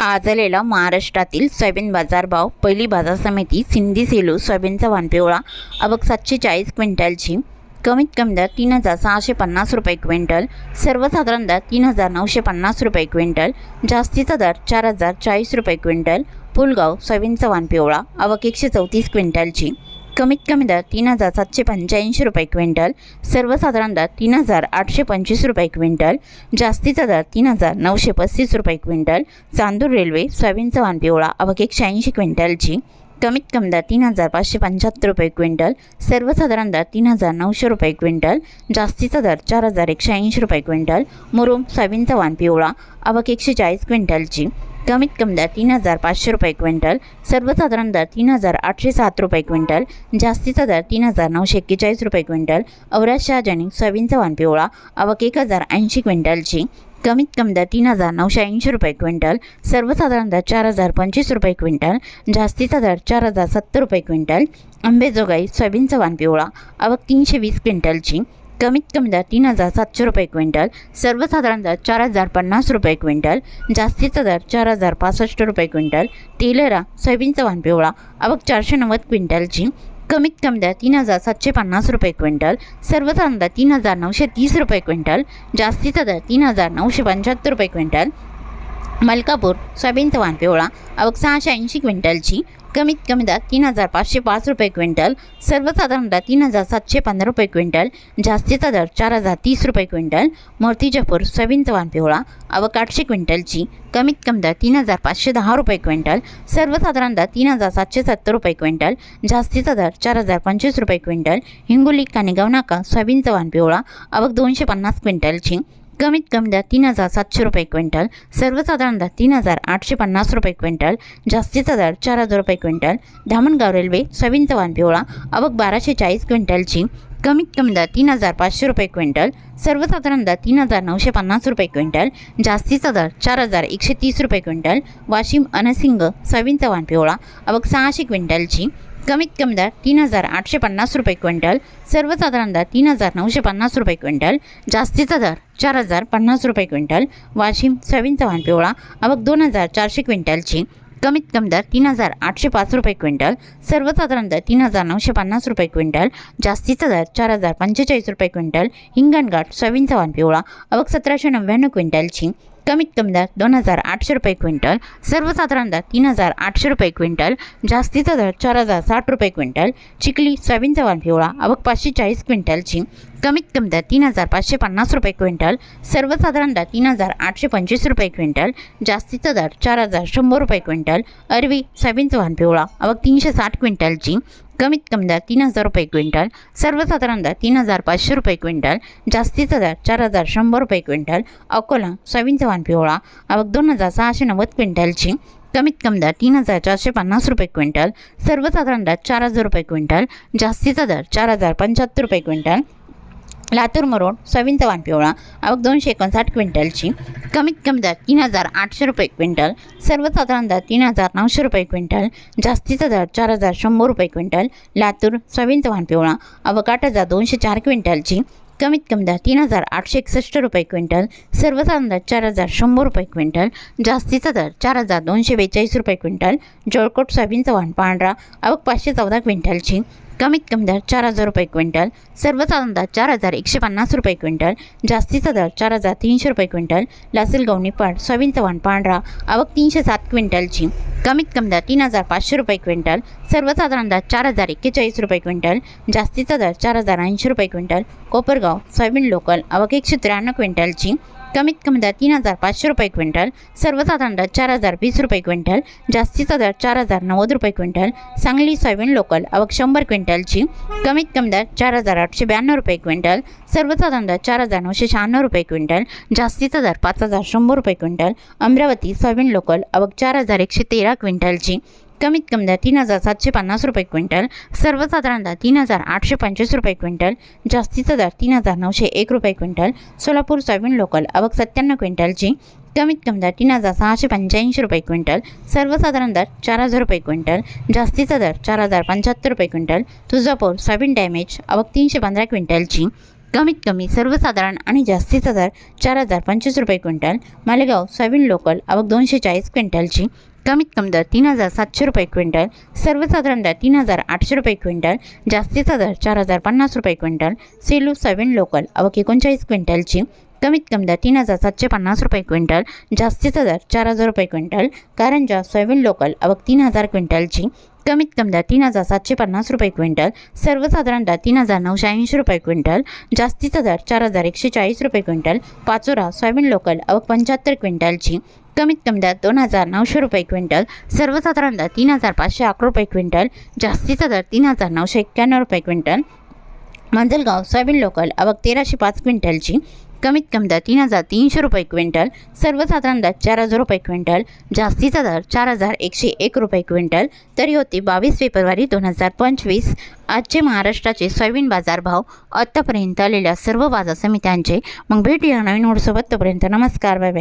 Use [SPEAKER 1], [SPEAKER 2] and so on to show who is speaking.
[SPEAKER 1] आजलेला महाराष्ट्रातील सोयाबीन बाजार भाव पहिली बाजार समिती सिंधी सेलू सोयाबीनचा वानपिवळा अबक सातशे चाळीस क्विंटलची कमीत कमी दर तीन हजार सहाशे पन्नास रुपये क्विंटल सर्वसाधारण दर तीन हजार नऊशे पन्नास रुपये क्विंटल जास्तीचा दर चार हजार चाळीस रुपये क्विंटल पुलगाव सोयाबीनचा वानपिवळा अवक एकशे चौतीस क्विंटलची. कमीत कमी दर तीन हजार सातशे पंच्याऐंशी रुपये क्विंटल सर्वसाधारण दर तीन हजार आठशे पंचवीस रुपये क्विंटल जास्तीचा दर तीन हजार नऊशे पस्तीस रुपये क्विंटल चांदूर रेल्वे सोयाबीनचा वाण पिवळा आवक एकशे ऐंशी क्विंटलची कमीत कमी दर तीन हजार पाचशे पंच्याहत्तर रुपये क्विंटल सर्वसाधारण दर तीन हजार नऊशे रुपये क्विंटल जास्तीचा दर चार हजार एकशे ऐंशी रुपये क्विंटल मुरुम सोयाबीनचा वाण पिवळा आवक एकशे चाळीस क्विंटलची कमीत कमी दर तीन हजार पाचशे रुपये क्विंटल सर्वसाधारण दर तीन हजार आठशे सात रुपये क्विंटल जास्तीचा दर तीन हजार नऊशे एक्केचाळीस रुपये क्विंटल औराज शहाजनी सोयाबीनचा वाण पिवळा आवक एक हजार ऐंशी क्विंटलची. कमीत कमी दर तीन हजार नऊशे ऐंशी रुपये क्विंटल सर्वसाधारण दर चार हजार पंचवीस रुपये क्विंटल जास्तीचा दर चार हजार सत्तर रुपये क्विंटल. आंबेजोगाई सोयाबीनचा वाण पिवळा आवक तीनशे वीस क्विंटलची. कमीत कमी दर तीन हजार सातशे रुपये क्विंटल सर्वसाधारण दर चार हजार पन्नास रुपये क्विंटल जास्तीचा दर चार हजार पासष्ट रुपये क्विंटल तेलेरा सोयाबीनचा वाहन पिवळा आवक चारशे नव्वद क्विंटलची कमीत कमी दर तीन हजार सातशे पन्नास रुपये क्विंटल सर्वसाधारण दर तीन हजार नऊशे तीस रुपये क्विंटल जास्तीचा दर तीन हजार नऊशे पंच्याहत्तर रुपये क्विंटल मलकापूर सोयाबीनचा वाण पिवळा आवक सहाशे ऐंशी क्विंटलची कमीत कमी दर तीन हजार पाचशे पाच रुपये क्विंटल सर्वसाधारण दर तीन हजार सातशे पंधरा रुपये क्विंटल जास्तीचा दर चार हजार तीस रुपये क्विंटल मूर्तिजापूर सोयाबीन चव्हाण पिवळा आवक आठशे क्विंटलची कमीत कमी दर तीन हजार पाचशे दहा रुपये क्विंटल सर्वसाधारण दर तीन हजार सातशे सत्तर रुपये क्विंटल जास्तीचा दर चार हजार पंचवीस रुपये क्विंटल हिंगोली कानेगाव नाका सोयाबीन चव्हाण पिवळा आवक दोनशे पन्नास क्विंटलची कमीत कमी दर तीन हजार सातशे रुपये क्विंटल सर्वसाधारण दर तीन हजार आठशे पन्नास रुपये क्विंटल जास्तीचा दर चार हजार रुपये क्विंटल धामणगाव रेल्वे सोयाबीनचा चव्हाण पिवळा अवघ बाराशे चाळीस क्विंटलची कमीत कमी दर तीन हजार पाचशे रुपये क्विंटल सर्वसाधारण दर तीन हजार नऊशे पन्नास रुपये क्विंटल जास्तीचा दर चार हजार एकशे तीस रुपये क्विंटल वाशिम अनसिंग सोयाबीनचा चव्हाण पिवळा अवघ सहाशे क्विंटलची कमीत कमी दर तीन हजार आठशे पन्नास रुपये क्विंटल सर्वसाधारण दर तीन हजार नऊशे पन्नास रुपये क्विंटल जास्तीचा दर चार हजार पन्नास रुपये क्विंटल वाशिम सोयाबीनचा चव्हाण पिवळा अवक दोन हजार चारशे क्विंटलची कमीत कमी दर तीन हजार आठशे पाच रुपये क्विंटल सर्वसाधारण दर तीन हजार नऊशे पन्नास रुपये क्विंटल जास्तीचा दर चार हजार पंचेचाळीस रुपये क्विंटल हिंगणघाट सोयाबीन चव्हाण पिवळा अवक सतराशे नव्याण्णव क्विंटलची कमीत कमी दर दोन हजार आठशे रुपये क्विंटल सर्वसाधारण दर तीन हजार आठशे रुपये क्विंटल जास्तीचा दर चार हजार साठ रुपये क्विंटल चिखली सोयाबीनचा वाण पिवळा अवक पाचशे चाळीस क्विंटलची कमीत कमी दर तीन हजार पाचशे पन्नास रुपये क्विंटल सर्वसाधारण दर तीन हजार आठशे पंचवीस रुपये क्विंटल जास्तीचा दर चार हजार शंभर रुपये क्विंटल अरवी सोयाबीनचा वाण पिवळा अवक तीनशे साठ क्विंटलची कमीत कमी दर तीन हजार रुपये क्विंटल सर्वसाधारण दर तीन हजार पाचशे रुपये क्विंटल जास्तीचा दर चार हजार शंभर रुपये क्विंटल अकोला सोयाबीनचा वाण पिवळा आवक दोन हजार सहाशे नव्वद क्विंटलची कमीत कमी दर तीन हजार चारशे पन्नास रुपये क्विंटल सर्वसाधारण दर चार हजार रुपये क्विंटल जास्तीचा दर चार हजार पंच्याहत्तर रुपये क्विंटल लातूर मरोड सोयाबीनचा पिवळा अवघ दोनशे एकोणसाठ क्विंटलची. कमीत कमी दर तीन हजार आठशे रुपये क्विंटल. सर्वसाधारण दर तीन हजार नऊशे रुपये क्विंटल. जास्तीचा दर चार हजार शंभर रुपये क्विंटल. लातूर सोयाबीनचा पिवळा आवक आठ हजार दोनशे चार क्विंटलची. कमीत कमी दर तीन हजार आठशे एकसष्ट रुपये क्विंटल. सर्वसाधारण दर चार हजार शंभर रुपये क्विंटल. जास्तीचा दर चार हजार दोनशे बेचाळीस रुपये क्विंटल. जोळकोट सोयाबीनचा पांढरा अवघ पाचशे चौदा क्विंटलची. कमीत कमी दर चार हजार रुपये क्विंटल सर्वसाधारण दर चार हजार एकशे पन्नास रुपये क्विंटल जास्तीचा दर चार हजार तीनशे रुपये क्विंटल लासलगाव निपाड सोयाबीन चव्हाण पांढरा आवक तीनशे सात क्विंटलची. कमीत कमी दर तीन हजार पाचशे रुपये क्विंटल सर्वसाधारण दर चार हजार एक्केचाळीस रुपये क्विंटल जास्तीचा दर चार हजार ऐंशी रुपये क्विंटल कोपरगाव सोयाबीन लोकल आवक एकशे त्र्याण्णव क्विंटलची. कमीत कमी दर तीन हजार पाचशे रुपये क्विंटल सर्वसाधारण दर चार हजार वीस रुपये क्विंटल जास्तीचा दर चार हजार नव्वद रुपये क्विंटल सांगली सोयाबीन लोकल आवक शंभर क्विंटलची कमीत कमी दर चार हजार आठशे ब्याण्णव रुपये क्विंटल सर्वसाधारण दर चार हजार नऊशे शहाण्णव रुपये क्विंटल जास्तीचा दर पाच हजार शंभर रुपये क्विंटल अमरावती सोयाबीन लोकल आवक चार हजार एकशे तेरा क्विंटलची कमीत कमी दर तीन हजार सातशे पन्नास रुपये क्विंटल सर्वसाधारण दर तीन हजार आठशे पंचवीस रुपये क्विंटल जास्तीचा दर तीन हजार नऊशे एक रुपये क्विंटल सोलापूर सोयाबीन लोकल आवक सत्त्याण्णव क्विंटलची कमीत कमी दर तीन हजार सहाशे पंच्याऐंशी रुपये क्विंटल सर्वसाधारण दर चार हजार रुपये क्विंटल जास्तीचा दर चार हजार पंच्याहत्तर रुपये क्विंटल तुळजापूर सोयाबीन डॅमेज आवक तीनशे पंधरा क्विंटलची कमीत कमी सर्वसाधारण आणि जास्तीचा दर चार हजार पंचवीस रुपये क्विंटल मालेगाव सोयाबीन लोकल आवक दोनशे चाळीस क्विंटलची कमीत कमी दर तीन हजार सातशे रुपये क्विंटल सर्वसाधारण दर तीन हजार आठशे रुपये क्विंटल जास्तीचा दर चार हजार पन्नास रुपये क्विंटल सेलू सोयाबीन लोकल आवक एकोणचाळीस क्विंटलची कमीत कमी दर तीन हजार सातशे पन्नास रुपये क्विंटल जास्तीचा दर चार हजार रुपये क्विंटल कारंजा सोयाबीन लोकल अवक तीन हजार क्विंटलची कमीत कमी दर तीन हजार सातशे पन्नास रुपये क्विंटल सर्वसाधारण दर तीन हजार नऊशे ऐंशी रुपये क्विंटल जास्तीचा दर चार हजार एकशे चाळीस रुपये क्विंटल पाचोरा सोयाबीन लोकल अवक पंच्याहत्तर क्विंटलची कमीत कमी दर दोन हजार नऊशे रुपये क्विंटल सर्वसाधारण दर तीन हजार पाचशे अकरा रुपये क्विंटल जास्तीचा दर तीन हजार नऊशे एक्क्याण्णव रुपये क्विंटल मांजलगाव सोयाबीन लोकल अवक तेराशे पाच क्विंटलची कमीत कमी दर तीन हजार तीनशे रुपये क्विंटल सर्वसाधारण दर चार हजार रुपये क्विंटल जास्तीचा दर चार हजार एकशे एक रुपये क्विंटल तरी होती बावीस फेब्रुवारी दोन हजार पंचवीस. आजचे महाराष्ट्राचे सोयाबीन बाजार भाव आत्तापर्यंत आलेल्या सर्व बाजार समित्यांचे. मग भेटूया नवीन ओढसोबत तोपर्यंत नमस्कार बाय बाय.